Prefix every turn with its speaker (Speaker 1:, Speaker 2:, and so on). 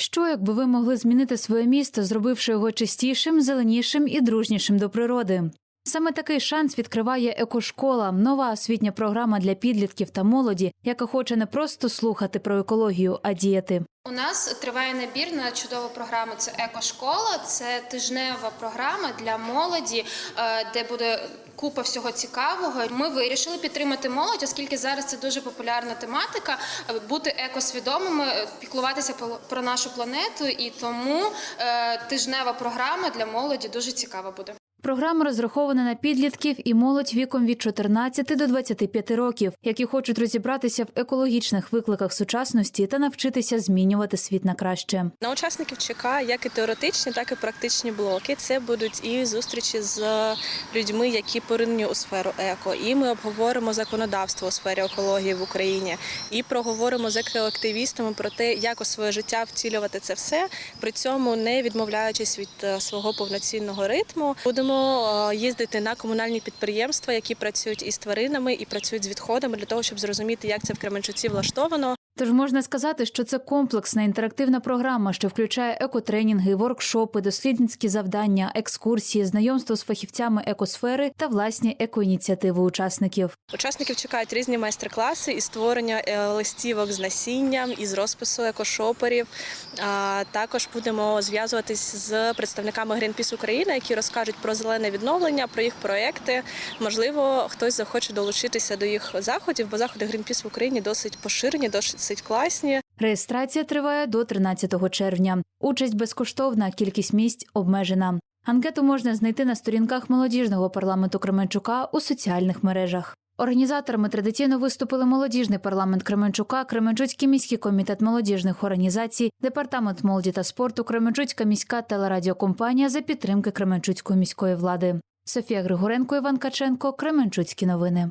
Speaker 1: Що, якби ви могли змінити своє місто, зробивши його чистішим, зеленішим і дружнішим до природи? Саме такий шанс відкриває екошкола, нова освітня програма для підлітків та молоді, яка хоче не просто слухати про екологію, а діяти.
Speaker 2: У нас триває набір на чудову програму. Це екошкола, це тижнева програма для молоді, е, де буде купа всього цікавого. Ми вирішили підтримати молодь, оскільки зараз це дуже популярна тематика. е, Бути екосвідомими, е, піклуватися про- нашу планету, і тому тижнева програма для молоді дуже цікава буде.
Speaker 1: Програма розрахована на підлітків і молодь віком від 14 до 25 років, які хочуть розібратися в екологічних викликах сучасності та навчитися змінювати світ на краще.
Speaker 3: На учасників чекає як і теоретичні, так і практичні блоки. Це будуть і зустрічі з людьми, які поринені у сферу еко. І ми обговоримо законодавство у сфері екології в Україні, і проговоримо з екоактивістами про те, як у своє життя втілювати це все, при цьому не відмовляючись від е, свого повноцінного ритму. Будемо е, їздити на комунальні підприємства, які працюють із тваринами і працюють з відходами для того, щоб зрозуміти, як це в Кременчуці влаштовано.
Speaker 1: Тож можна сказати, що це комплексна інтерактивна програма, що включає екотренінги, воркшопи, дослідницькі завдання, екскурсії, знайомство з фахівцями екосфери та власні екоініціативи учасників.
Speaker 3: Учасників чекають різні майстер-класи із створення е, листівок з насінням, із розпису екошоперів. Також будемо зв'язуватись з представниками Greenpeace України, які розкажуть про зелене відновлення, про їх проекти. Можливо, хтось захоче долучитися до їх заходів, бо заходи Greenpeace в Україні досить поширені, досить класні.
Speaker 1: Реєстрація триває до 13 червня. Участь безкоштовна, кількість місць обмежена. Анкету можна знайти на сторінках молодіжного парламенту Кременчука у соціальних мережах. Організаторами традиційно виступили молодіжний парламент Кременчука, Кременчуцький міський комітет молодіжних організацій, департамент молоді та спорту, Кременчуцька міська телерадіокомпанія за підтримки Кременчуцької міської влади. Софія Григоренко, Іван Каченко, Кременчуцькі новини.